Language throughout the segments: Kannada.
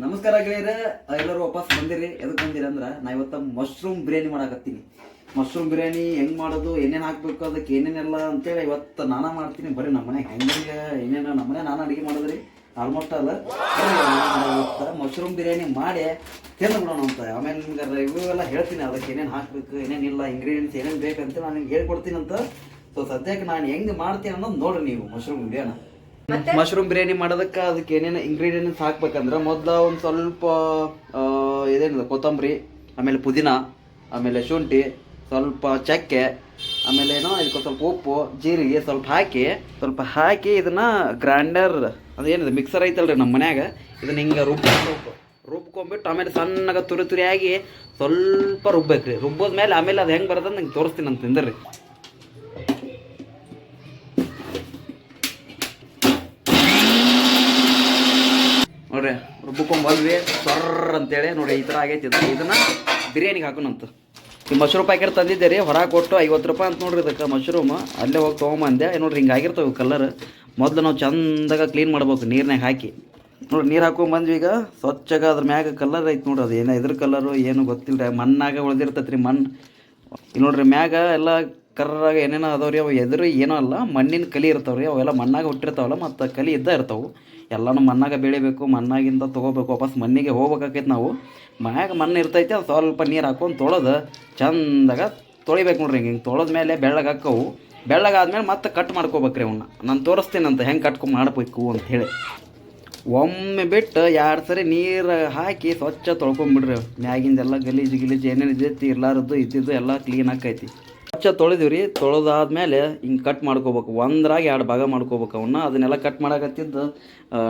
ನಮಸ್ಕಾರ ಗೆಳೆಯರೆ, ಎಲ್ಲರೂ ವಾಪಸ್ ಬಂದಿರಿ. ಎದಕ್ಕೆ ಬಂದಿರಿ ಅಂದ್ರೆ ನಾ ಇವತ್ತು ಮಶ್ರೂಮ್ ಬಿರಿಯಾನಿ ಮಾಡಾಕತ್ತೀನಿ. ಮಶ್ರೂಮ್ ಬಿರಿಯಾನಿ ಹೆಂಗ್ ಮಾಡೋದು, ಏನೇನು ಹಾಕ್ಬೇಕು, ಅದಕ್ಕೆ ಏನೇನೆಲ್ಲ ಅಂತೇಳಿ ಇವತ್ತು ನಾನೇ ಮಾಡ್ತೀನಿ. ಬರೀ ನಮ್ಮ ಮನೆ ಹೆಂಗೆ ಏನೇನು, ನಮ್ಮ ನಾನು ಅಡುಗೆ ಮಾಡಿದ್ರಿ. ಆಲ್ಮೋಸ್ಟ್ ಅಲ್ಲ. ಮಶ್ರೂಮ್ ಬಿರಿಯಾನಿ ಮಾಡಿ ತಿಂದು ಬಿಡೋಣ ಅಂತ. ಆಮೇಲೆ ನಿಮ್ಗೆ ಇವೆಲ್ಲ ಹೇಳ್ತೀನಿ. ಅದಕ್ಕೆ ಏನೇನು ಹಾಕ್ಬೇಕು ಏನೇನಿಲ್ಲ ಇಂಗ್ರೀಡಿಯೆಂಟ್ಸ್ ಏನೇನು ಬೇಕಂತ ನಾನು ಹೇಳ್ಕೊಡ್ತೀನಿ ಅಂತ. ಸೊ ಸದ್ಯಕ್ಕೆ ನಾನು ಹೆಂಗೆ ಮಾಡ್ತೀನಿ ಅನ್ನೋದು ನೋಡಿರಿ ನೀವು ಮಶ್ರೂಮ್ ಬಿರಿಯಾನಿ. ಮಶ್ರೂಮ್ ಬಿರಿಯಾನಿ ಮಾಡೋದಕ್ಕೆ ಅದಕ್ಕೆ ಏನೇನು ಇಂಗ್ರೀಡಿಯೆಂಟ್ಸ್ ಹಾಕ್ಬೇಕಂದ್ರೆ ಮೊದಲ ಒಂದು ಸ್ವಲ್ಪ ಇದೇನಿದೆ, ಕೊತ್ತಂಬರಿ, ಆಮೇಲೆ ಪುದೀನ, ಆಮೇಲೆ ಶುಂಠಿ, ಸ್ವಲ್ಪ ಚಕ್ಕೆ, ಆಮೇಲೆ ಏನೋ ಇದಕ್ಕೆ ಸ್ವಲ್ಪ ಉಪ್ಪು, ಜೀರಿಗೆ ಸ್ವಲ್ಪ ಹಾಕಿ ಸ್ವಲ್ಪ ಹಾಕಿ ಇದನ್ನ ಗ್ರೈಂಡರ್ ಅದೇನಿದೆ ಮಿಕ್ಸರ್ ಐತಲ್ರಿ ನಮ್ಮ ಮನ್ಯಾಗ, ಇದನ್ನ ಹಿಂಗೆ ರುಬ್ಬೇಕು ರುಬ್ಕೊಂಬಿಟ್ಟು ಆಮೇಲೆ ಸಣ್ಣಗ ತುರಿ ತುರಿ ಆಗಿ ಸ್ವಲ್ಪ ರುಬ್ಬೇಕ್ರಿ. ರುಬ್ಬೋದ್ಮೇಲೆ ಆಮೇಲೆ ಅದು ಹೆಂಗೆ ಬರೋದಂತ ನಂಗೆ ತೋರಿಸ್ತೀನಿ ಅಂತ ಬಂದ್ವಿ ಸೊರ್ರ ಅಂತೇಳಿ. ನೋಡಿ, ಈ ಥರ ಆಗೈತಿ ಇದು. ಇದನ್ನು ಬಿರಿಯಾನಿಗೆ ಹಾಕೋಣಂತ. ಈ ಮಶ್ರೂಮ್ ಪ್ಯಾಕೆಟ್ ತಂದಿದ್ದೆ ರೀ ಹೊರಗೆ ಕೊಟ್ಟು ಐವತ್ತು ರೂಪಾಯಿ ಅಂತ ನೋಡ್ರಿ ಇದಕ್ಕೆ ಮಶ್ರೂಮ್. ಅಲ್ಲೇ ಹೋಗಿ ತೊಗೊಂಬಂದೆ. ನೋಡ್ರಿ, ಹಿಂಗೆ ಆಗಿರ್ತವೆ ಕಲರ್ ಮೊದಲು ನಾವು ಚಂದಾಗ ಕ್ಲೀನ್ ಮಾಡ್ಬೇಕು ನೀರ್ನಾಗ ಹಾಕಿ. ನೋಡಿ ನೀರು ಹಾಕೊಂಬಂದ್ವಿ ಈಗ. ಸ್ವಚ್ಛಾಗ ಅದ್ರ ಮ್ಯಾಗ ಕಲರ್ ಐತೆ ನೋಡ್ರಿ ಅದು. ಏನೋ ಇದ್ರ ಕಲರು ಏನು ಗೊತ್ತಿಲ್ಲ ಮಣ್ಣಾಗ ಉಳ್ದಿರ್ತೈತೆ ರೀ ಮಣ್ಣು. ಇಲ್ಲಿ ನೋಡ್ರಿ, ಮ್ಯಾಗ ಎಲ್ಲ ಕರ್ರಾಗ ಏನೇನೋ ಅದಾವ್ರಿ ಅವು ಎದುರು ಏನೋ ಅಲ್ಲ, ಮಣ್ಣಿನ ಕಲಿ ಇರ್ತಾವ್ರಿ ಅವೆಲ್ಲ ಮಣ್ಣಾಗ ಹುಟ್ಟಿರ್ತಾವಲ್ಲ, ಮತ್ತು ಕಲಿ ಇದ್ದ ಇರ್ತಾವೆ. ಎಲ್ಲನೂ ಮಣ್ಣಾಗ ಬೆಳಿಬೇಕು, ಮಣ್ಣಾಗಿಂದ ತೊಗೋಬೇಕು, ವಾಪಸ್ ಮಣ್ಣಿಗೆ ಹೋಗ್ಬೇಕಾಕೈತಿ ನಾವು. ಮ್ಯಾಗ ಮಣ್ಣು ಇರ್ತೈತಿ, ಅದು ಸ್ವಲ್ಪ ನೀರು ಹಾಕೊಂಡು ತೊಳೆದು ಚಂದಾಗ ತೊಳಿಬೇಕು ನೋಡ್ರಿ ಹಿಂಗೆ ಹಿಂಗೆ ತೊಳೆದ ಮೇಲೆ ಬೆಳ್ಳಗೆ ಹಾಕವು. ಬೆಳ್ಳಗಾದ್ಮೇಲೆ ಮತ್ತೆ ಕಟ್ ಮಾಡ್ಕೋಬೇಕ್ರಿ ಅವನ್ನ ನಾನು ತೋರಿಸ್ತೀನಂತ ಹೆಂಗೆ ಕಟ್ಕೊಂಡು ಮಾಡಬೇಕು ಅಂತ ಹೇಳಿ. ಒಮ್ಮೆ ಬಿಟ್ಟು ಎರಡು ಸರಿ ನೀರು ಹಾಕಿ ಸ್ವಚ್ಛ ತೊಳ್ಕೊಂಬಿಡ್ರಿ ಮ್ಯಾಗಿಂದೆಲ್ಲ ಗಲೀಜು ಗಿಲೀಜು ಏನೇನು ಇದ್ದೈತಿ, ಇರ್ಲಾರದ್ದು ಇದ್ದಿದ್ದು ಎಲ್ಲ ಕ್ಲೀನ್ ಆಕೈತಿ. ಸ್ವಚ್ಛ ತೊಳೆದಿವಿ ರೀ ತೊಳೆದಾದ್ಮೇಲೆ ಹಿಂಗೆ ಕಟ್ ಮಾಡ್ಕೋಬೇಕು. ಒಂದ್ರಾಗ ಎರಡು ಭಾಗ ಮಾಡ್ಕೋಬೇಕು ಅವನ್ನ ಅದನ್ನೆಲ್ಲ ಕಟ್ ಮಾಡಕತ್ತಿದ್ದು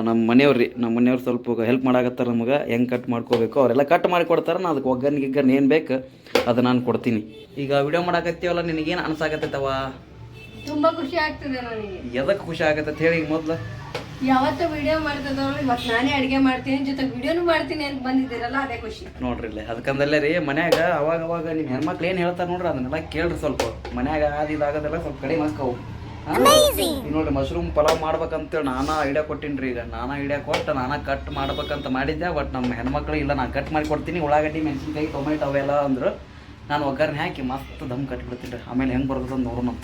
ನಮ್ಮ ಮನೆಯವ್ರು ರೀ. ನಮ್ಮ ಮನೆಯವ್ರು ಸ್ವಲ್ಪ ಹೆಲ್ಪ್ ಮಾಡಾಕತ್ತಾರ ನಮಗೆ. ಹೆಂಗೆ ಕಟ್ ಮಾಡ್ಕೋಬೇಕು? ಅವರೆಲ್ಲ ಕಟ್ ಮಾಡಿ ಕೊಡ್ತಾರೆ. ನಾನು ಅದಕ್ಕೆ ಒಗ್ಗರ್ನಿ ಗಿಗ್ಗರ್ನಿ ಏನು ಬೇಕು ಅದು ನಾನು ಕೊಡ್ತೀನಿ. ಈಗ ವಿಡಿಯೋ ಮಾಡಾಕತ್ತೀವಲ್ಲ ನಿನಗೇನು ಅನ್ಸಾಕತ್ತವ ತುಂಬ ಖುಷಿ ಆಗ್ತದೆ ನನಗೆ. ಎದಕ್ಕೆ ಖುಷಿ ಆಗತ್ತೆ ಹೇಳಿ ಈಗ ಮೊದಲು. ಯಾವತ್ತೂ ವಿಡಿಯೋ ಮಾಡ್ತದವ್ರು ಇವತ್ತು ನಾನೇ ಅಡುಗೆ ಮಾಡ್ತೀನಿ ಜೊತೆ ವಿಡಿಯೋನು ಮಾಡ್ತೀನಿ ಅಂತ ಬಂದಿದ್ದೀರಲ್ಲ ಅದೇ ಖುಷಿ. ನೋಡ್ರಿ ಇಲ್ಲೇ ಅದಕ್ಕಂದಲ್ಲೇ ರೀ ಮನ್ಯಾಗ ಅವಾಗ ಅವಾಗ ನಿಮ್ಮ ಹೆಣ್ಮಕ್ಳು ಏನು ಹೇಳ್ತಾರೆ ನೋಡ್ರಿ ಅದನ್ನೆಲ್ಲ ಕೇಳ್ರಿ ಸ್ವಲ್ಪ. ಮನ್ಯಾಗ ಅದು ಇದಾಗದೆಲ್ಲ ಸ್ವಲ್ಪ ಕಡಿಮೆ ಹಾಕವು ನೋಡ್ರಿ ಮಶ್ರೂಮ್ ಪಲಾವ್ ಮಾಡ್ಬೇಕಂತೇಳಿ ನಾನಾ ಐಡಿಯಾ ಕೊಟ್ಟಿನ್ರಿ ಈಗ. ನಾನಾ ಐಡಿಯಾ ಕೊಟ್ಟು ನಾನಾ ಕಟ್ ಮಾಡ್ಬೇಕಂತ ಮಾಡಿದ್ದೆ ಬಟ್ ನಮ್ಮ ಹೆಣ್ಮಕ್ಳು ಇಲ್ಲ ನಾನು ಕಟ್ ಮಾಡಿ ಕೊಡ್ತೀನಿ ಉಳ್ಳಾಗಡ್ಡಿ ಮೆಣಸಿನ್ಕಾಯಿ ಟೊಮೆಟೊ ಅವೆಲ್ಲ ಅಂದ್ರು ನಾನು ಒಗ್ಗರಣೆ ಹಾಕಿ ಮಸ್ತ್ ದಮ್ ಕಟ್ಬಿಡ್ತೀನಿ ರೀ. ಆಮೇಲೆ ಹೆಂಗೆ ಬರ್ತದೆ ಅಂತ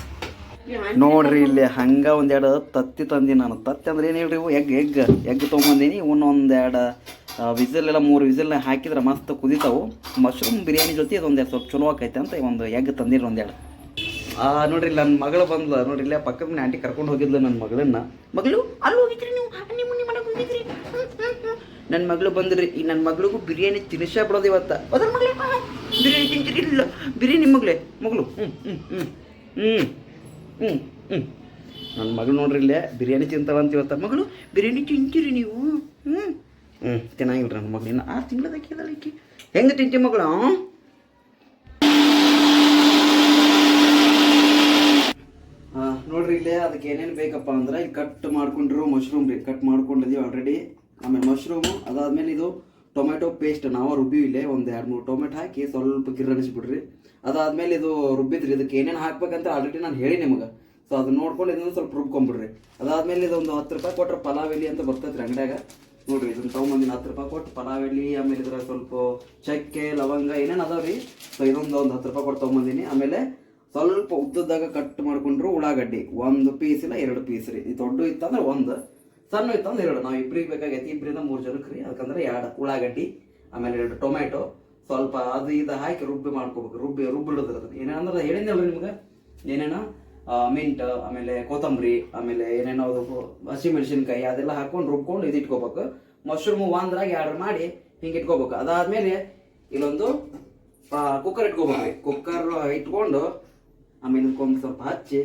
ನೋಡ್ರಿ ಇಲ್ಲಿ ಹಂಗ ಒಂದೆರಡು ತತ್ತಿ ತಂದೀನಿ ನಾನು. ತತ್ತಿ ಅಂದ್ರೆ ಏನು ಹೇಳ್ರಿ ಎಗ್ ಎಗ್ ಎಗ್ ತೊಗೊಂಬಂದೀನಿ. ವಿಸಿಲ್ ಎಲ್ಲ ಮೂರು ವಿಸಿಲ್ ಹಾಕಿದ್ರೆ ಮಸ್ತ್ ಕುದಿತಾವು. ಮಶ್ರೂಮ್ ಬಿರಿಯಾನಿ ಜೊತೆ ಇದೊಂದೆರಡು ಸ್ವಲ್ಪ ಚಲೋ ಆಕೈತೆ ಅಂತ ಒಂದು ಎಗ್ ತಂದಿರಿ ಒಂದೆರಡು. ಆ ನೋಡ್ರಿ ನನ್ನ ಮಗಳು ಬಂದ್ಲ. ನೋಡ್ರಿ ಇಲ್ಲೇ ಪಕ್ಕದ ಮನೆ ಆಂಟಿ ಕರ್ಕೊಂಡು ಹೋಗಿದ್ಲು ನನ್ನ ಮಗಳನ್ನ. ಮಗಳು ಅಲ್ಲಿ ಹೋಗಿದ್ರಿ ನೀವು? ನಿಮ್ಮ ಮನೆ ಮನೆಗೆ ಹೋಗಿದ್ರಿ? ನನ್ನ ಮಗಳು ಬಂದ್ರಿ. ಈ ನನ್ನ ಮಗಳಿಗೂ ಬಿರಿಯಾನಿ ತಿನ್ನಿಸೇ ಬಿಡೋದು ಇವತ್ತ. ಹೋದ್ರ ಮಗಳೇ? ಬಿರಿಯಾನಿ ತಿಂತೀರಿ ಇಲ್ಲ. ಬಿರಿಯಾನಿ ಮಗಳೇ. ಮಗಳು. ಹ್ಞೂ ಹ್ಞೂ ಹ್ಞೂ ಹ್ಞೂ ಹ್ಞೂ ಹ್ಞೂ ನನ್ನ ಮಗಳು ನೋಡ್ರಿ ಇಲ್ಲೇ, ಬಿರಿಯಾನಿ ತಿಂತಾಳಂತ ಇವತ್ತ ಮಗಳು, ಬಿರಿಯಾನಿ ತಿಂತೀರಿ ನೀವು? ಹ್ಞೂ ಹ್ಞೂ ತಿನ್ನಂಗಿಲ್ಲ ನನ್ನ ಮಗಳು. ಇನ್ನು ಆರು ತಿಂಗಳದಕ್ಕೆ ಇದ್ದಾಳೆ ಈಕೆ. ಹೆಂಗೆ ತಿಂತೀವಿ ಮಗಳು? ನೋಡ್ರಿ ಇಲ್ಲೇ, ಅದಕ್ಕೆ ಏನೇನು ಬೇಕಪ್ಪ ಅಂದ್ರೆ ಕಟ್ ಮಾಡ್ಕೊಂಡಿರೋ ಮಶ್ರೂಮ್ ರೀ. ಕಟ್ ಮಾಡ್ಕೊಂಡಿದೀವಿ ಆಲ್ರೆಡಿ ಆಮೇಲೆ ಮಶ್ರೂಮು, ಅದಾದ್ಮೇಲೆ ಇದು ಟೊಮೆಟೊ ಪೇಸ್ಟ್ ನಾವು ರುಬ್ಬಿ ಇಲ್ಲೇ, ಒಂದು ಎರಡು ಮೂರು ಟೊಮೆಟೊ ಹಾಕಿ ಸ್ವಲ್ಪ ಗಿರ್ರಣಿಸ್ಬಿಡ್ರಿ ಅದಾದ್ಮೇಲೆ ಇದು ರುಬ್ಬಿದ್ರಿ, ಇದಕ್ಕೆ ಏನೇನು ಹಾಕ್ಬೇಕಂತ ಆಲ್ರೆಡಿ ನಾನು ಹೇಳಿ ನಿಮಗೆ. ಸೊ ಅದನ್ನ ನೋಡ್ಕೊಂಡು ಇದನ್ನು ಸ್ವಲ್ಪ ರುಬ್ಕೊಂಬಿಡ್ರಿ. ಅದಾದ್ಮೇಲೆ ಇದೊಂದು ಹತ್ತು ರೂಪಾಯಿ ಕೊಟ್ಟರೆ ಪಲಾವ್ ಎಲೆ ಅಂತ ಬರ್ತೈತ್ರಿ ಅಂಗಡ್ಯಾಗ. ನೋಡ್ರಿ, ಇದನ್ನ ತೊಗೊಂಬಂದಿನ ಹತ್ತು ರೂಪಾಯಿ ಕೊಟ್ಟು ಪಲಾವ್ ಎಲೆ ಆಮೇಲೆ ಇದ್ರ ಸ್ವಲ್ಪ ಚಕ್ಕೆ, ಲವಂಗ ಏನೇನು ಅದಾವ್ರಿ ಸೊ ಇದೊಂದು ಒಂದು ಹತ್ತು ರೂಪಾಯಿ ಕೊಟ್ಟು ತೊಗೊಂಬಂದಿನಿ. ಆಮೇಲೆ ಸ್ವಲ್ಪ ಉದ್ದದಾಗ ಕಟ್ ಮಾಡ್ಕೊಂಡ್ರು ಉಳ್ಳಾಗಡ್ಡಿ. ಒಂದು ಪೀಸ್ ಇಲ್ಲ, ಎರಡು ಪೀಸ್ ರೀ. ಇದು ದೊಡ್ಡ ಇತ್ತಂದ್ರೆ ಒಂದು. ಸಣ್ಣ ಇತ್ತಂದ್ರೆ ಎರಡು. ನಾವು ಇಬ್ಬರಿಗೆ ಬೇಕಾಗೈತಿ ಇಬ್ಬರಿಂದ ಮೂರು ಜನಕ್ಕೆ ರೀ. ಅದಕ್ಕಂದ್ರೆ ಎರಡು ಉಳ್ಳಾಗಡ್ಡಿ, ಆಮೇಲೆ ಎರಡು ಟೊಮೆಟೊ ಸ್ವಲ್ಪ ಅದು ಇದು ಹಾಕಿ ರುಬ್ಬಿ ಮಾಡ್ಕೋಬೇಕು. ರುಬ್ಬಿ ರುಬ್ಬಿಡೋದ್ರ ಅದನ್ನ ಏನೇನಂದ್ರೆ ಹೇಳಿದ್ನಲ್ಲ ನಿಮ್ಗೆ? ಏನೇನೋ? ಮಿಂಟ್, ಆಮೇಲೆ ಕೊತ್ತಂಬರಿ, ಆಮೇಲೆ ಏನೇನೋ ಅದು ಹಸಿ ಮೆಣಸಿನ್ಕಾಯಿ ಅದೆಲ್ಲ ಹಾಕೊಂಡು ರುಬ್ಕೊಂಡು ಇದು ಇಟ್ಕೋಬೇಕು. ಮಶ್ರೂಮು ಒಂದ್ರಾಗಿ ಆರ್ಡರ್ ಮಾಡಿ ಹಿಂಗೆ ಇಟ್ಕೋಬೇಕು. ಅದಾದ್ಮೇಲೆ ಇಲ್ಲೊಂದು ಕುಕ್ಕರ್ ಇಟ್ಕೋಬೇಕು. ಕುಕ್ಕರ್ ಇಟ್ಕೊಂಡು ಆಮೇಲೆ ಸ್ವಲ್ಪ ಹಚ್ಚಿ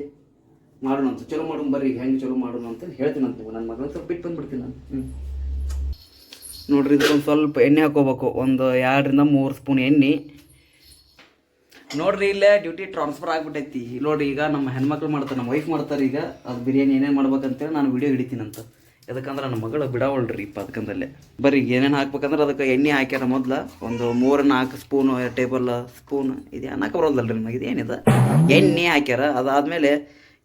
ಮಾಡೋಣ ಅಂತ. ಚಲೋ ಮಾಡೋಣ ಬರ್ರಿ ಹೆಂಗೆ ಚಲೋ ಮಾಡೋಣ ಅಂತ ಹೇಳ್ತೀನಿ ಅಂತ ನನ್ನ ಮಗನ ಸ್ವಲ್ಪ ಬಿಟ್ಟು ಬಂದ್ಬಿಡ್ತೀನಿ ನಾನು. ನೋಡ್ರಿ ಇದಕ್ಕೊಂದು ಸ್ವಲ್ಪ ಎಣ್ಣೆ ಹಾಕೋಬೇಕು. ಒಂದು ಎರಡರಿಂದ ಮೂರು ಸ್ಪೂನ್ ಎಣ್ಣೆ. ನೋಡ್ರಿ, ಇಲ್ಲೇ ಡ್ಯೂಟಿ ಟ್ರಾನ್ಸ್ಫರ್ ಆಗಿಬಿಟ್ಟೈತಿ. ನೋಡ್ರಿ, ಈಗ ನಮ್ಮ ಹೆಣ್ಮಕ್ಳು ಮಾಡ್ತಾರೆ, ನಮ್ಮ ವೈಫ್ ಮಾಡ್ತಾರೆ ಈಗ. ಅದು ಬಿರಿಯಾನಿ ಏನೇನು ಮಾಡ್ಬೇಕಂತೇಳಿ ನಾನು ವಿಡಿಯೋ ಹಿಡಿತೀನಂತ ಯಾಕಂದ್ರೆ ನನ್ನ ಮಗಳು ಬಿಡವಳ್ರಿ ಇಪ್ಪ ಅದಕ್ಕಂದಲ್ಲೇ ಬರ್ರಿ, ಏನೇನು ಹಾಕ್ಬೇಕಂದ್ರೆ ಅದಕ್ಕೆ ಎಣ್ಣೆ ಹಾಕ್ಯಾರ ಮೊದ್ಲು. ಒಂದು ಮೂರು, ನಾಲ್ಕು ಸ್ಪೂನು, ಟೇಬಲ್ ಸ್ಪೂನ್, ಇದು ಅನ್ನಕ್ಕೆ ರೀ ನಿಮಗೆ? ಇದು ಏನಿದೆ ಎಣ್ಣೆ ಹಾಕ್ಯಾರ. ಅದಾದ್ಮೇಲೆ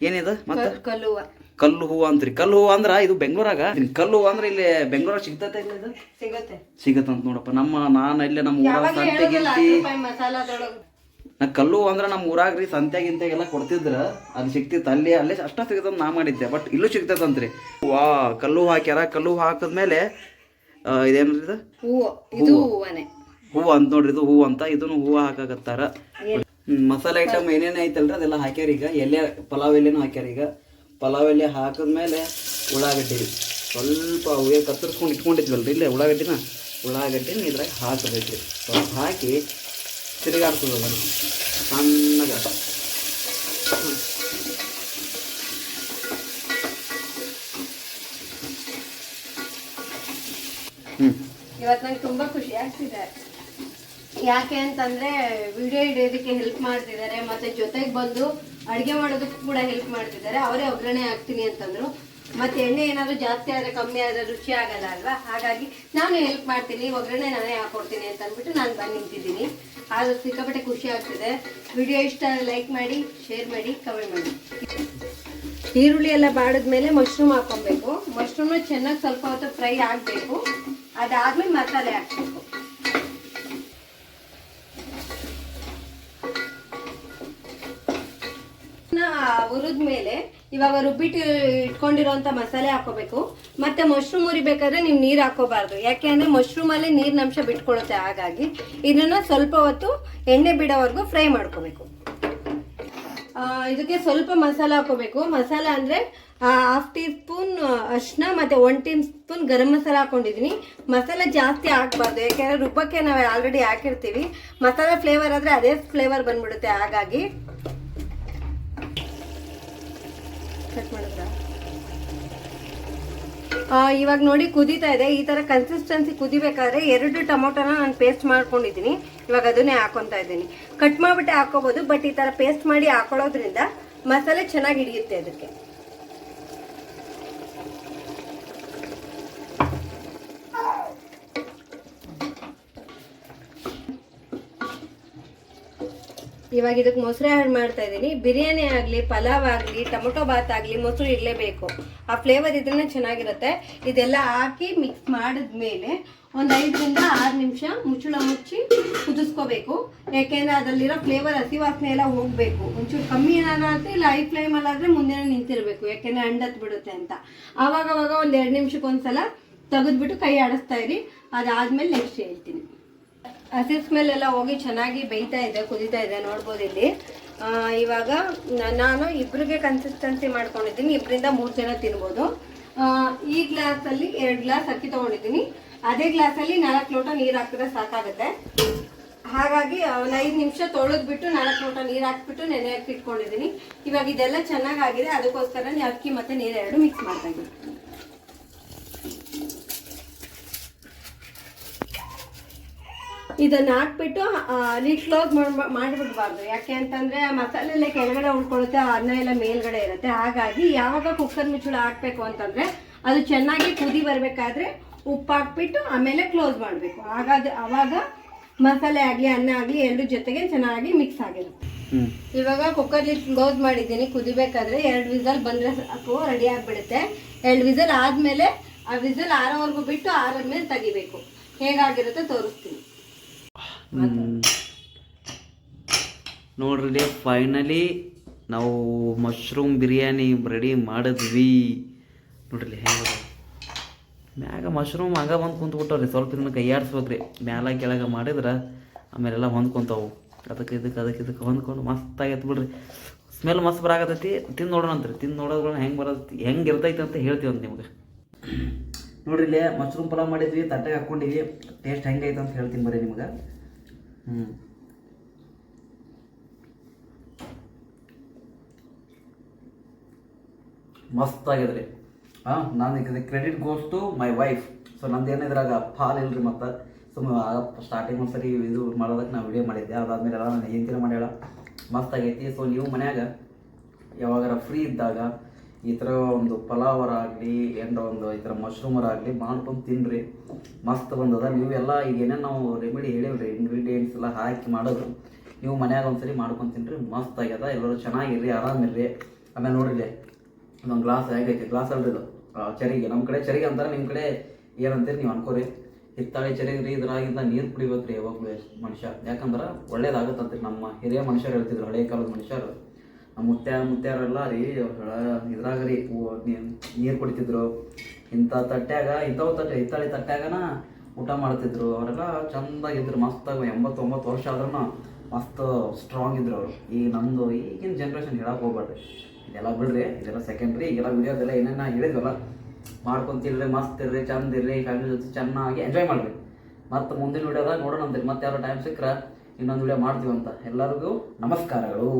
ಏನಿದೆ ಮತ್ತೆ? ಕಲ್ಲು ಕಲ್ಲು ಹೂವು ಅಂತ್ರಿ. ಕಲ್ಲು ಹೂವು ಅಂದ್ರ ಇದು ಬೆಂಗಳೂರಾಗ. ಕಲ್ಲು ಹೂವು ಅಂದ್ರೆ ಇಲ್ಲಿ ಬೆಂಗಳೂರಾಗ ಸಿಗ್ತೈತೆ ಇಲ್ಲ ಇದು? ಸಿಗುತ್ತೆ. ಸಿಗತ್ತಂತ ನೋಡಪ್ಪ. ನಮ್ಮ ನಾನು ಇಲ್ಲೇ ನಮ್ಮ ಊರಾಗ ಸಂತೆಗಿಂತಿ ನಾ ಕಲ್ಲು ಅಂದ್ರೆ ನಮ್ಮ ಊರಾಗ ರೀ ಸಂತೆ ಗಿಂತೆಗೆಲ್ಲ ಕೊಡ್ತಿದ್ರ. ಅದು ಸಿಗ್ತಿತ್ತು. ಅಲ್ಲಿ ಅಲ್ಲೇ ಅಷ್ಟ ಸಿಗತ್ತ ನಾ ಮಾಡಿದ್ದೆ. ಬಟ್ ಇಲ್ಲೂ ಸಿಗ್ತೈತಂತ್ರಿ ವಾ ಕಲ್ಲು ಹೂ ಹಾಕ್ಯಾರ. ಕಲ್ಲು ಹೂವು ಹಾಕಿದ್ಮೇಲೆ ಇದೇನ್ರಿ ಇದು? ಹೂವು. ಹೂವು. ಅಂತ ನೋಡ್ರಿ. ಇದು ಹೂವು ಅಂತ. ಇದನ್ನು ಹೂವು ಹಾಕಾಕತ್ತಾರ. ಮಸಾಲೆ ಐಟಮ್ ಏನೇನು ಐತಲ್ರಿ ಅದೆಲ್ಲ ಹಾಕ್ಯಾರ ಈಗ. ಎಲೆ ಪಲಾವ್ ಎಲೆನೂ ಹಾಕ್ಯಾರ ಈಗ. ಪಲಾವ್ ಎಲೆ ಹಾಕಿದ್ಮೇಲೆ ಉಳ್ಳಾಗಡ್ಡಿ ಸ್ವಲ್ಪ ಅವೇ ಕತ್ತರಿಸ್ಕೊಂಡು ಇಟ್ಕೊಂಡಿದ್ವಲ್ರಿ ಇಲ್ಲೇ ಉಳ್ಳಾಗಡ್ಡಿನ? ಉಳ್ಳಾಗಡ್ಡಿನ ಇದ್ರಾಗ ಹಾಕಬೇಕ್ರಿ. ಸ್ವಲ್ಪ ಹಾಕಿ ತಿರುಗಾಡ್ತದ ಅದನ್ನು. ಸಣ್ಣಗ. ಹ್ಮ್. ಇವತ್ತು ನಂಗೆ ತುಂಬಾ ಖುಷಿ ಆಗ್ತಿದೆ. ಯಾಕೆ ಅಂತಂದ್ರೆ ವಿಡಿಯೋ ಹಿಡಿಯೋದಕ್ಕೆ ಹೆಲ್ಪ್ ಮಾಡ್ತಿದ್ದಾರೆ ಮತ್ತೆ ಜೊತೆಗೆ ಬಂದು ಅಡಿಗೆ ಮಾಡೋದಕ್ಕೂ ಕೂಡ ಹೆಲ್ಪ್ ಮಾಡ್ತಿದ್ದಾರೆ ಅವರೇ ಒಗ್ಗರಣೆ ಹಾಕ್ತೀನಿ ಅಂತಂದ್ರು. ಮತ್ತೆ ಎಣ್ಣೆ ಏನಾದರೂ ಜಾಸ್ತಿ ಆದರೆ, ಕಮ್ಮಿ ಆದರೆ ರುಚಿ ಆಗಲ್ಲ ಅಲ್ವಾ? ಹಾಗಾಗಿ ನಾನು ಹೆಲ್ಪ್ ಮಾಡ್ತೀನಿ, ಒಗ್ಗರಣೆ ನಾನೇ ಹಾಕ್ಕೊಡ್ತೀನಿ ಅಂತ ಅಂದ್ಬಿಟ್ಟು ನಾನು ಬಂದು ನಿಂತಿದ್ದೀನಿ. ಆದರೂ ಸಿಕ್ಕಾಪಟ್ಟೆ ಖುಷಿ ಆಗ್ತಿದೆ. ವಿಡಿಯೋ ಇಷ್ಟ ಲೈಕ್ ಮಾಡಿ ಶೇರ್ ಮಾಡಿ ಕಮೆಂಟ್ ಮಾಡಿ. ಈರುಳ್ಳಿ ಎಲ್ಲ ಬಾಡಿದ್ಮೇಲೆ ಮಶ್ರೂಮ್ ಹಾಕೊಬೇಕು. ಮಶ್ರೂಮ್ ಚೆನ್ನಾಗಿ ಸ್ವಲ್ಪ ಹೊತ್ತು ಫ್ರೈ ಆಗಬೇಕು. ಅದಾದ್ಮೇಲೆ ಮಸಾಲೆ ಹಾಕ್ಬೇಕು. ಹುರಿದ್ಮೇಲೆ ಇವಾಗ ರುಬ್ಬಿಟ್ಟು ಇಟ್ಕೊಂಡಿರೋಂಥ ಮಸಾಲೆ ಹಾಕೋಬೇಕು. ಮತ್ತೆ ಮಶ್ರೂಮ್ ಉರಿಬೇಕಾದ್ರೆ ನೀವು ನೀರು ಹಾಕೋಬಾರ್ದು. ಯಾಕೆ ಅಂದ್ರೆ ಮಶ್ರೂಮ್ ಅಲ್ಲಿ ನೀರಿನ ಅಂಶ ಬಿಟ್ಕೊಳ್ಳುತ್ತೆ ಹಾಗಾಗಿ ಇದನ್ನ ಸ್ವಲ್ಪ ಹೊತ್ತು ಎಣ್ಣೆ ಬಿಡೋವರೆಗೂ ಫ್ರೈ ಮಾಡ್ಕೋಬೇಕು. ಇದಕ್ಕೆ ಸ್ವಲ್ಪ ಮಸಾಲ ಹಾಕೋಬೇಕು. ಮಸಾಲ ಅಂದ್ರೆ ಹಾಫ್ ಟೀ ಸ್ಪೂನ್ ಅರ್ಶಿನ ಮತ್ತೆ one teaspoon garam masala ಹಾಕೊಂಡಿದೀನಿ. ಮಸಾಲೆ ಜಾಸ್ತಿ ಹಾಕ್ಬಾರ್ದು. ಯಾಕೆಂದ್ರೆ ರುಬ್ಬಕ್ಕೆ ನಾವು ಆಲ್ರೆಡಿ ಹಾಕಿರ್ತೀವಿ. ಮಸಾಲ ಫ್ಲೇವರ್ ಆದ್ರೆ ಅದೇ ಫ್ಲೇವರ್ ಬಂದ್ಬಿಡುತ್ತೆ ಹಾಗಾಗಿ. ಕಟ್ ಮಾಡಿದ್ರಾ? ಇವಾಗ ನೋಡಿ ಕುದೀತಾ ಇದೆ. ಈ ತರ ಕನ್ಸಿಸ್ಟೆನ್ಸಿ ಕುದಿಬೇಕಾದ್ರೆ ಎರಡು ಟೊಮೊಟೊನ ನಾನು ಪೇಸ್ಟ್ ಮಾಡ್ಕೊಂಡಿದ್ದೀನಿ. ಇವಾಗ ಅದನ್ನೇ ಹಾಕೊಂತ ಇದ್ದೀನಿ. ಕಟ್ ಮಾಡ್ಬಿಟ್ಟೆ ಹಾಕೋಬಹುದು ಬಟ್ ಈ ತರ ಪೇಸ್ಟ್ ಮಾಡಿ ಹಾಕೊಳ್ಳೋದ್ರಿಂದ ಮಸಾಲೆ ಚೆನ್ನಾಗಿ ಹಿಡಿಯುತ್ತೆ ಅದಕ್ಕೆ ಇವಾಗ ಇದಕ್ಕೆ ಮೊಸರು ಆ್ಯಡ್ ಮಾಡ್ತಾ ಇದ್ದೀನಿ. ಬಿರಿಯಾನಿ ಆಗಲಿ, ಪಲಾವ್ ಆಗಲಿ, ಟೊಮೊಟೊ ಬಾತ್ ಆಗಲಿ ಮೊಸರು ಇರಲೇಬೇಕು ಆ ಫ್ಲೇವರ್ ಇದ್ರೇ ಚೆನ್ನಾಗಿರುತ್ತೆ. ಇದೆಲ್ಲ ಹಾಕಿ ಮಿಕ್ಸ್ ಮಾಡಿದ್ಮೇಲೆ ಒಂದು ಐದರಿಂದ ಆರು ನಿಮಿಷ ಮುಚ್ಚಳ ಮುಚ್ಚಿ ಕುದಿಸ್ಕೋಬೇಕು. ಯಾಕೆಂದರೆ ಅದರಲ್ಲಿರೋ ಫ್ಲೇವರ್ ಹಸಿ ವಾಸನೆ ಎಲ್ಲ ಹೋಗಬೇಕು. ಒಂಚೂರು ಕಮ್ಮಿ ಏನಾದ್ರೆ ಇಲ್ಲ ಹೈ ಫ್ಲೇಮಲ್ಲಾದರೆ ಮುಂದೆ ನಿಂತಿರಬೇಕು. ಯಾಕೆಂದರೆ ಅಂಡತ್ ಬಿಡುತ್ತೆ ಅಂತ. ಆವಾಗವಾಗ ಒಂದು ಎರಡು ನಿಮಿಷಕ್ಕೊಂದ್ಸಲ ತೆಗೆದ್ಬಿಟ್ಟು ಕೈ ಆಡಿಸ್ತಾ ಇರಿ. ಅದಾದಮೇಲೆ ನೆಕ್ಸ್ಟ್ ಹೇಳ್ತೀನಿ. ಹಸಿ ಸ್ಮೆಲ್ ಎಲ್ಲ ಹೋಗಿ ಚೆನ್ನಾಗಿ ಬೇಯ್ತಾ ಇದೆ, ಕುದೀತಾ ಇದೆ, ನೋಡ್ಬೋದು ಇಲ್ಲಿ. ಇವಾಗ ನಾನು ಇಬ್ಬರಿಗೆ ಕನ್ಸಿಸ್ಟೆನ್ಸಿ ಮಾಡ್ಕೊಂಡಿದ್ದೀನಿ ಇಬ್ಬರಿಂದ ಮೂರು ಜನ ತಿನ್ಬೋದು. ಈ ಗ್ಲಾಸಲ್ಲಿ ಎರಡು ಗ್ಲಾಸ್ ಅಕ್ಕಿ ತೊಗೊಂಡಿದ್ದೀನಿ. ಅದೇ ಗ್ಲಾಸಲ್ಲಿ ನಾಲ್ಕು ಲೋಟ ನೀರು ಹಾಕಿದ್ರೆ ಸಾಕಾಗುತ್ತೆ. ಹಾಗಾಗಿ ಒಂದು ಐದು ನಿಮಿಷ ತೊಳೆದ್ಬಿಟ್ಟು ನಾಲ್ಕು ಲೋಟ ನೀರು ಹಾಕ್ಬಿಟ್ಟು ನೆನೆ ಹಾಕಿ ಇಟ್ಕೊಂಡಿದ್ದೀನಿ. ಇವಾಗ ಇದೆಲ್ಲ ಚೆನ್ನಾಗಾಗಿದೆ, ಅದಕ್ಕೋಸ್ಕರ ಅಕ್ಕಿ ಮತ್ತು ನೀರು ಎರಡು ಮಿಕ್ಸ್ ಮಾಡ್ತಾ ಇದ್ದೀನಿ. ಇದನ್ನ ಹಾಕ್ಬಿಟ್ಟು ಲೀಡ್ ಕ್ಲೋಸ್ ಮಾಡಿಬಿಡ್ಬಾರ್ದು. ಯಾಕೆ ಅಂತಂದ್ರೆ ಮಸಾಲೆ ಎಲ್ಲ ಕೆಳಗಡೆ ಉಳ್ಕೊಳ್ಳುತ್ತೆ ಅನ್ನ ಎಲ್ಲ ಮೇಲ್ಗಡೆ ಇರುತ್ತೆ. ಹಾಗಾಗಿ ಯಾವಾಗ ಕುಕ್ಕರ್ ಮುಚ್ಚಳ ಹಾಕ್ಬೇಕು ಅಂತಂದ್ರೆ ಅದು ಚೆನ್ನಾಗಿ ಕುದಿ ಬರಬೇಕಾದ್ರೆ ಉಪ್ಪು ಹಾಕ್ಬಿಟ್ಟು ಆಮೇಲೆ ಕ್ಲೋಸ್ ಮಾಡಬೇಕು. ಹಾಗಾದ್ರೆ ಅವಾಗ ಮಸಾಲೆ ಆಗಲಿ ಅನ್ನ ಆಗಲಿ ಎರಡು ಜೊತೆಗೆ ಚೆನ್ನಾಗಿ ಮಿಕ್ಸ್ ಆಗಿರುತ್ತೆ. ಇವಾಗ ಕುಕ್ಕರ್ ಲಿಡ್ ಕ್ಲೋಸ್ ಮಾಡಿದ್ದೀನಿ. ಕುದಿಬೇಕಾದ್ರೆ ಎರಡು ವಿಸಲ್ ಬಂದ್ರೆ ಸಾಕು ರೆಡಿ ಆಗಿಬಿಡುತ್ತೆ. ಎರಡು ವಿಸಲ್ ಆದಮೇಲೆ ಆ ವಿಸಲ್ ಆರೋವರೆಗೂ ಬಿಟ್ಟು ಆರಾದ್ಮೇಲೆ ತೆಗಿಬೇಕು. ಹೇಗಾಗಿರುತ್ತೆ ತೋರಿಸ್ತೀನಿ. ನೋಡ್ರಿ ಫೈನಲಿ ನಾವು ಮಶ್ರೂಮ್ ಬಿರಿಯಾನಿ ರೆಡಿ ಮಾಡಿದ್ವಿ. ನೋಡ್ರಿ, ಹೆಂಗೆ ಮ್ಯಾಗ ಮಶ್ರೂಮ್ ಆಗ ಬಂದು ಕುಂತ್ಬಿಟ್ಟವ್ರಿ, ಸ್ವಲ್ಪ ಇದನ್ನ ಕೈಯಾಡಿಸ್ಬೇಕ್ರಿ ಮ್ಯಾಲ ಕೆಳಗೆ ಮಾಡಿದ್ರೆ ಆಮೇಲೆಲ್ಲ ಹೊಂದ್ಕೊತಾವು ಅದಕ್ಕೆ ಇದಕ್ಕೆ ಅದಕ್ಕೆ ಇದಕ್ಕೆ ಹೊಂದ್ಕೊಂಡು ಮಸ್ತ್ ಆಗೈತೆ ಬಿಡ್ರಿ. ಸ್ಮೆಲ್ ಮಸ್ತ್ ಬರಾಕತ್ತೈತಿ. ತಿಂದು ನೋಡೋಣ ಅಂತ್ರಿ ತಿಂದು ನೋಡೋದ್ರ ಹೆಂಗೆ ಬರತ್ತೆ ಹೆಂಗೆ ಇರ್ತೈತೆ ಅಂತ ಹೇಳ್ತೀವಿ ಅಂತ ನಿಮ್ಗೆ. ನೋಡ್ರಿ, ಇಲ್ಲೇ ಮಶ್ರೂಮ್ ಪಲಾವ್ ಮಾಡಿದ್ವಿ, ತಟ್ಟೆಗೆ ಹಾಕ್ಕೊಂಡಿವಿ. ಟೇಸ್ಟ್ ಹೆಂಗೈತೆ ಅಂತ ಹೇಳ್ತೀನಿ ಬರ್ರಿ ನಿಮ್ಗೆ. ಹ್ಞೂ ಮಸ್ತ್ ಆಗಿದ್ರಿ ಹಾಂ ನಾನು ಈಗ credit goes to my wife so ನಂದು ಏನಿದ್ರಾಗ ಫಾಲ್ ಇಲ್ರಿ ಮತ್ತು. ಸೊ ಸ್ಟಾರ್ಟಿಂಗ್ ಒಂದ್ಸರಿ ಇದು ಮಾಡೋದಕ್ಕೆ ನಾನು ವಿಡಿಯೋ ಮಾಡಿದ್ದೆ. ಅದಾದ್ಮೇಲೆ ಎಲ್ಲ ನಾನು ಹೆಂತಿನ ಮಾಡ್ಯಾಳ. ಮಸ್ತ್ ಆಗೈತಿ ಸೊ ನೀವು ಮನ್ಯಾಗ ಯಾವಾಗಾರ ಫ್ರೀ ಇದ್ದಾಗ ಈ ಥರ ಒಂದು ಪಲಾವರ ಆಗಲಿ ಏನರ ಒಂದು ಈ ಥರ ಮಶ್ರೂಮರ ಆಗಲಿ ಮಾಡ್ಕೊಂಡು ತಿನ್ನಿರಿ ಮಸ್ತ್ ಬಂದದ. ನೀವು ಎಲ್ಲ ಈಗ ಏನೇನು ನಾವು ರೆಮಿಡಿ ಹೇಳಿವ್ರಿ ಇಂಗ್ರೀಡಿಯೆಂಟ್ಸ್ ಎಲ್ಲ ಹಾಕಿ ಮಾಡೋದು. ನೀವು ಮನ್ಯಾಗ ಒಂದ್ಸರಿ ಮಾಡ್ಕೊಂಡು ತಿನ್ನಿರಿ ಮಸ್ತ್ ಆಗ್ಯದ. ಎಲ್ಲರೂ ಚೆನ್ನಾಗಿರ್ರಿ, ಆರಾಮಿರ್ರಿ. ಆಮೇಲೆ ನೋಡಿರಿ ಒಂದು ಗ್ಲಾಸ್ ಹೇಗೈತಿ? ಗ್ಲಾಸ್ ಅಲ್ರಿ ಇದು. ಚರಿಗೆ. ನಮ್ಮ ಕಡೆ ಚರಿಗೆ ಅಂತಾರೆ ನಿಮ್ಮ ಕಡೆ ಏನಂತೀರಿ ನೀವು ಅನ್ಕೋರಿ. ಹಿತ್ತಾಳೆ ಚರಿಗೆ ರೀ ಇದ್ರಾಗಿಂದ ನೀರು ಕುಡಿಬೇಕ್ರಿ ಯಾವಾಗಲೂ ಮನುಷ್ಯ. ಯಾಕಂದ್ರೆ ಒಳ್ಳೇದಾಗತ್ತಂತ್ರಿ ನಮ್ಮ ಹಿರಿಯ ಮನುಷ್ಯರು ಹೇಳ್ತಿದ್ರು, ಹಳೆ ಕಾಲದ ಮನುಷ್ಯರು. ಮುತ್ಯಾರ ಮುತ್ಯಾರೆಲ್ಲ ರೀ ಇದ್ರಾಗ ರೀ ನೀರು ಕುಡಿತಿದ್ರು. ಇಂಥ ತಟ್ಟ್ಯಾಗ, ಇಂಥವು ತಟ್ಟೆ, ಹಿತ್ತಾಳಿ ತಟ್ಟ್ಯಾಗನ ಊಟ ಮಾಡ್ತಿದ್ರು. ಅವರೆಲ್ಲ ಚಂದಾಗಿದ್ರು ಮಸ್ತಾಗ ಎಂಬತ್ತೊಂಬತ್ತು ವರ್ಷ ಆದ್ರೂ ಮಸ್ತ್ ಸ್ಟ್ರಾಂಗ್ ಇದ್ರು ಅವರು. ಈಗ ನಮ್ಮದು ಈಗಿನ ಜನ್ರೇಷನ್ ಹೇಳಕ್ಕೆ ಹೋಗ್ಬೇಡ್ರಿ ಇದೆಲ್ಲ ಬಿಡ್ರಿ, ಇದೆಲ್ಲ ಸೆಕೆಂಡ್ರಿ ಈಗೆಲ್ಲ ವಿಡಿಯೋದೆಲ್ಲ ಏನೇನ ಹೇಳಿದ್ವಲ್ಲ ಮಾಡ್ಕೊಂತಿರ್ರಿ ಮಸ್ತ್ ಇರ್ರಿ, ಚಂದ ಇರ್ರಿ, ಫ್ಯಾಮಿಲಿ ಜೊತೆ ಚೆನ್ನಾಗಿ ಎಂಜಾಯ್ ಮಾಡ್ರಿ. ಮತ್ತೆ ಮುಂದಿನ ವಿಡಿಯೋದಾಗ ನೋಡೋಣ ಅಂತೀರಿ ಮತ್ತೆ ಯಾರೋ ಟೈಮ್ ಸಿಕ್ಕ್ರೆ ಇನ್ನೊಂದು ವಿಡಿಯೋ ಮಾಡ್ತೀವಿ ಅಂತ ಎಲ್ಲರಿಗೂ ನಮಸ್ಕಾರಗಳು.